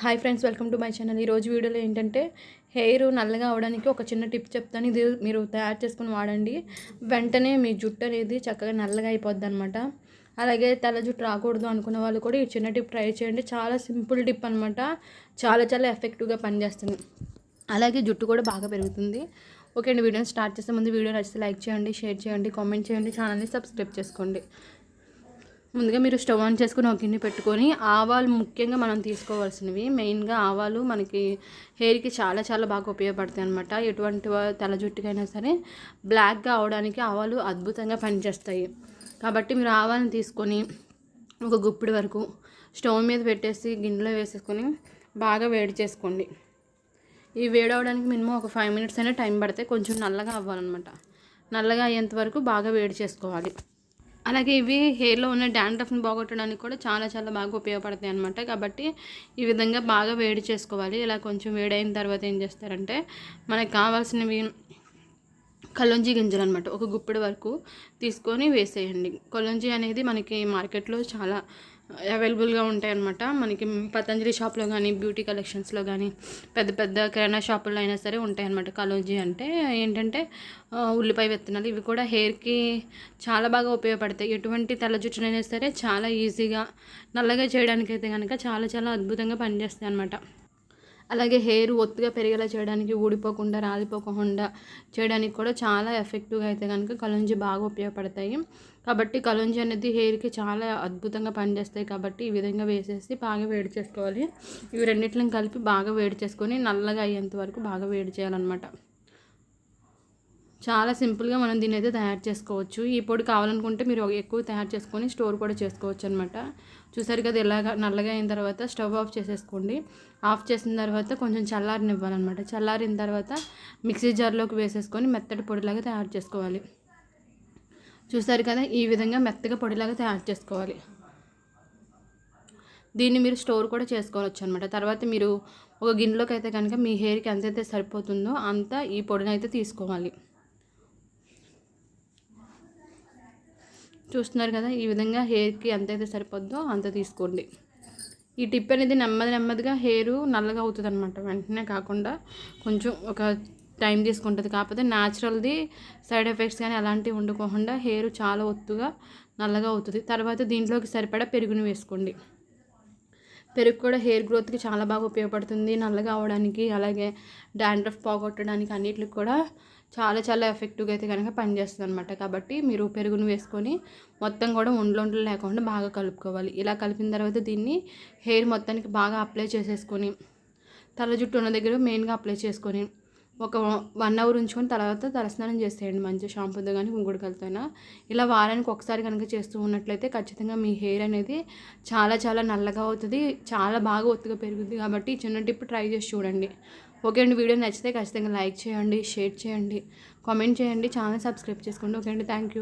Hi friends welcome to my channel ఈరోజు వీడియోలో ఏంటంటే హెయిర్ నల్లగా అవడానికి ఒక చిన్న టిప్ చెప్తాను. ఇది మీరు తయారు చేసుకుని వాడండి. వెంటనే మీ జుట్టు అనేది చక్కగా నల్లగా అయిపోద్ది అనమాట అలాగే తల జుట్టు రాకూడదు అనుకున్న వాళ్ళు కూడా ఈ చిన్న టిప్ ట్రై చేయండి. చాలా సింపుల్ టిప్ అనమాట చాలా చాలా ఎఫెక్టివ్గా పనిచేస్తుంది. అలాగే జుట్టు కూడా బాగా పెరుగుతుంది. ఓకే అండి వీడియోని స్టార్ట్ చేసే ముందు వీడియో నచ్చితే లైక్ చేయండి షేర్ చేయండి కామెంట్ చేయండి ఛానల్ని సబ్స్క్రైబ్ చేసుకోండి. ముందుగా మీరు స్టవ్ ఆన్ చేసుకుని ఒక గిన్నె పెట్టుకొని ఆవాలు ముఖ్యంగా మనం తీసుకోవాల్సినవి. మెయిన్గా ఆవాలు మనకి హెయిర్కి చాలా చాలా బాగా ఉపయోగపడతాయి అనమాట ఎటువంటి తల జుట్టుకైనా సరే బ్లాక్గా అవడానికి ఆవాలు అద్భుతంగా పనిచేస్తాయి. కాబట్టి మీరు ఆవాలను తీసుకొని ఒక గుప్పిడి వరకు స్టవ్ మీద పెట్టేసి గిన్నెలో వేసేసుకొని బాగా వేడి చేసుకోండి. ఈ వేడి అవడానికి మినిమం ఒక ఫైవ్ మినిట్స్ అయినా టైం పడితే కొంచెం నల్లగా అవ్వాలన్నమాట. నల్లగా అయ్యేంత వరకు బాగా వేడి చేసుకోవాలి. అలాగే ఇవి హెయిర్లో ఉన్న డాండ్రఫ్ని బాగొట్టడానికి కూడా చాలా చాలా బాగా ఉపయోగపడతాయి అనమాట కాబట్టి ఈ విధంగా బాగా వేడి చేసుకోవాలి. ఇలా కొంచెం వేడైన తర్వాత ఏం చేస్తారంటే మనకు కావాల్సినవి కల్లంజీ గింజలు అనమాట ఒక గుప్పిడి వరకు తీసుకొని వేసేయండి. కొల్లంజీ అనేది మనకి మార్కెట్లో చాలా అవైలబుల్గా ఉంటాయి అనమాట మనకి పతంజలి షాప్లో కానీ బ్యూటీ కలెక్షన్స్లో కానీ పెద్ద పెద్ద కిరాణా షాపుల్లో అయినా సరే ఉంటాయన్నమాట కాలోజీ కలోజీ అంటే. ఏంటంటే ఉల్లిపాయ విత్తనాలు ఇవి కూడా హెయిర్కి చాలా బాగా ఉపయోగపడతాయి. ఎటువంటి తెల్ల జుట్టునైనా సరే చాలా ఈజీగా నల్లగా చేయడానికి అయితే కనుక చాలా చాలా అద్భుతంగా పనిచేస్తాయి అనమాట అలాగే హెయిర్ ఒత్తుగా పెరిగేలా చేయడానికి ఊడిపోకుండా రాలిపోకుండా చేయడానికి కూడా చాలా ఎఫెక్టివ్గా అయితే కనుక కలుంజి బాగా ఉపయోగపడతాయి. కాబట్టి కలుంజి అనేది హెయిర్కి చాలా అద్భుతంగా పనిచేస్తాయి. కాబట్టి ఈ విధంగా వేసేసి బాగా వేడి చేసుకోవాలి. ఇవి రెండింటిని కలిపి బాగా వేడి చేసుకొని నల్లగా అయ్యేంత వరకు బాగా వేడి చేయాలన్నమాట. చాలా సింపుల్గా మనం దీన్ని అయితే తయారు చేసుకోవచ్చు. ఈ పొడి కావాలనుకుంటే మీరు ఎక్కువ తయారు చేసుకొని స్టోర్ కూడా చేసుకోవచ్చు అనమాట చూసారు కదా ఇలాగా నల్లగా అయిన తర్వాత స్టవ్ ఆఫ్ చేసేసుకోండి. ఆఫ్ చేసిన తర్వాత కొంచెం చల్లారినివ్వాలన్నమాట చల్లారిన తర్వాత మిక్సీ జార్లోకి వేసేసుకొని మెత్తటి పొడిలాగా తయారు చేసుకోవాలి. చూసారు కదా ఈ విధంగా మెత్తగా పొడిలాగా తయారు చేసుకోవాలి. దీన్ని మీరు స్టోర్ కూడా చేసుకోవచ్చు అనమాట తర్వాత మీరు ఒక గిన్నెలోకి అయితే కనుక మీ హెయిర్కి ఎంతైతే సరిపోతుందో అంత ఈ పొడిని అయితే తీసుకోవాలి. చూస్తున్నారు కదా ఈ విధంగా హెయిర్కి ఎంతైతే సరిపోద్దో అంత తీసుకోండి. ఈ టిప్ అనేది నెమ్మది నెమ్మదిగా హెయిర్ నల్లగా అవుతుంది అనమాట వెంటనే కాకుండా కొంచెం ఒక టైం తీసుకుంటుంది. కాకపోతే న్యాచురల్ది సైడ్ ఎఫెక్ట్స్ కానీ అలాంటివి ఉండకోకుండా హెయిర్ చాలా ఒత్తుగా నల్లగా అవుతుంది. తర్వాత దీంట్లోకి సరిపడా పెరుగుని వేసుకోండి. పెరుగు కూడా హెయిర్ గ్రోత్కి చాలా బాగా ఉపయోగపడుతుంది. నల్లగా అవడానికి అలాగే డాండ్రఫ్ పోగొట్టడానికి అన్నిటికి కూడా చాలా చాలా ఎఫెక్టివ్గా అయితే కనుక పనిచేస్తుంది అనమాట కాబట్టి మీరు పెరుగును వేసుకొని మొత్తం కూడా ఒండ్లు లేకుండా బాగా కలుపుకోవాలి. ఇలా కలిపిన తర్వాత దీన్ని హెయిర్ మొత్తానికి బాగా అప్లై చేసేసుకొని తల జుట్టు ఉన్న దగ్గర మెయిన్గా అప్లై చేసుకొని ఒక వన్ అవర్ ఉంచుకొని తర్వాత తలస్నానం చేసేయండి మంచి షాంపూతో కానీ కుంకుడుకలతోనా ఇలా వారానికి ఒకసారి కనుక చేస్తూ ఉన్నట్లయితే ఖచ్చితంగా మీ హెయిర్ అనేది చాలా చాలా నల్లగా అవుతుంది చాలా బాగా ఒత్తుగా పెరుగుతుంది కాబట్టి చిన్న టిప్ ట్రై చేసి చూడండి. ఓకే అండి వీడియో నచ్చితే ఖచ్చితంగా లైక్ చేయండి షేర్ చేయండి కామెంట్ చేయండి ఛానల్ సబ్స్క్రైబ్ చేసుకోండి. ఓకే అండి థ్యాంక్ యూ.